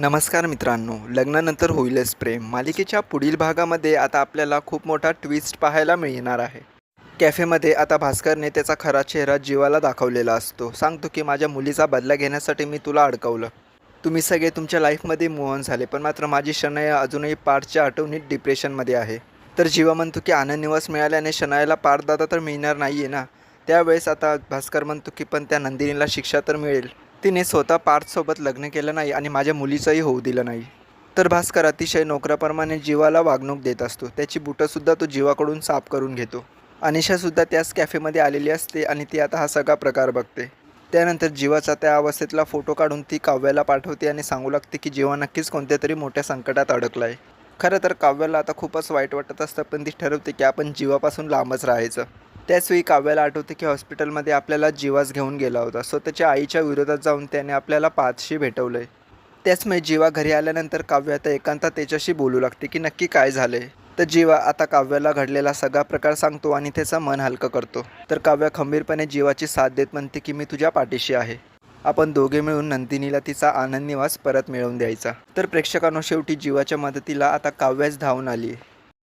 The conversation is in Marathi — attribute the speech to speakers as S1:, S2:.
S1: नमस्कार मित्रांनो लग्नानंतर होईलच प्रेम. मालिकेच्या पुढील भागामध्ये आता आपल्याला खूप मोठा ट्विस्ट पाहायला मिळणार आहे. कॅफेमध्ये आता भास्करने त्याचा खरा चेहरा जीवाला दाखवलेला असतो. सांगतो की माझ्या मुलीचा बदला घेण्यासाठी मी तुला अडकवलं. तुम्ही सगळे तुमच्या लाईफमध्ये मोहन झाले पण मात्र माझी शनया अजूनही पार्टच्या आठवणीत डिप्रेशनमध्ये आहे. तर जीवा म्हणतो की आनंद निवास मिळाल्याने शनायाला पार्थ दादा तर मिळणार नाही आहे ना? त्यावेळेस आता भास्कर म्हणतो की पण त्या नंदिनीला शिक्षा तर मिळेल. तिने स्वतः पार्थसोबत लग्न केलं नाही आणि माझ्या मुलीचंही होऊ दिलं नाही. तर भास्कर अतिशय नोकराप्रमाणे जीवाला वागणूक देत असतो. त्याची बुटंसुद्धा तो जीवाकडून साफ करून घेतो. अनिशासुद्धा त्याच कॅफेमध्ये आलेली असते आणि ती आता हा सगळा प्रकार बघते. त्यानंतर जीवाचा त्या अवस्थेतला फोटो काढून ती काव्याला पाठवते आणि सांगू लागते की जीवा नक्कीच कोणत्या तरी मोठ्या संकटात अडकला आहे खरं तर काव्याला आता खूपच वाईट वाटत असतं पण ती ठरवते की आपण जीवापासून लांबच राहायचं. त्याचवेळी काव्याला आठवते की हॉस्पिटलमध्ये आपल्याला जीवास घेऊन गेला होता. स्वतःच्या आईच्या विरोधात जाऊन त्याने आपल्याला पाचशी भेटवलं आहे त्याचमुळे जीवा घरी आल्यानंतर काव्य आता एकांतात त्याच्याशी बोलू लागते की नक्की काय झाले तर जीवा आता काव्याला घडलेला सगळा प्रकार सांगतो आणि त्याचं मन हलकं करतो. तर काव्य खंबीरपणे जीवाची साथ देत म्हणते की मी तुझ्या पाठीशी आहे. आपण दोघे मिळून नंदिनीला तिचा आनंद निवास परत मिळवून द्यायचा. तर प्रेक्षकांनो शेवटी जीवाच्या मदतीला आता काव्याच धावून आली आहे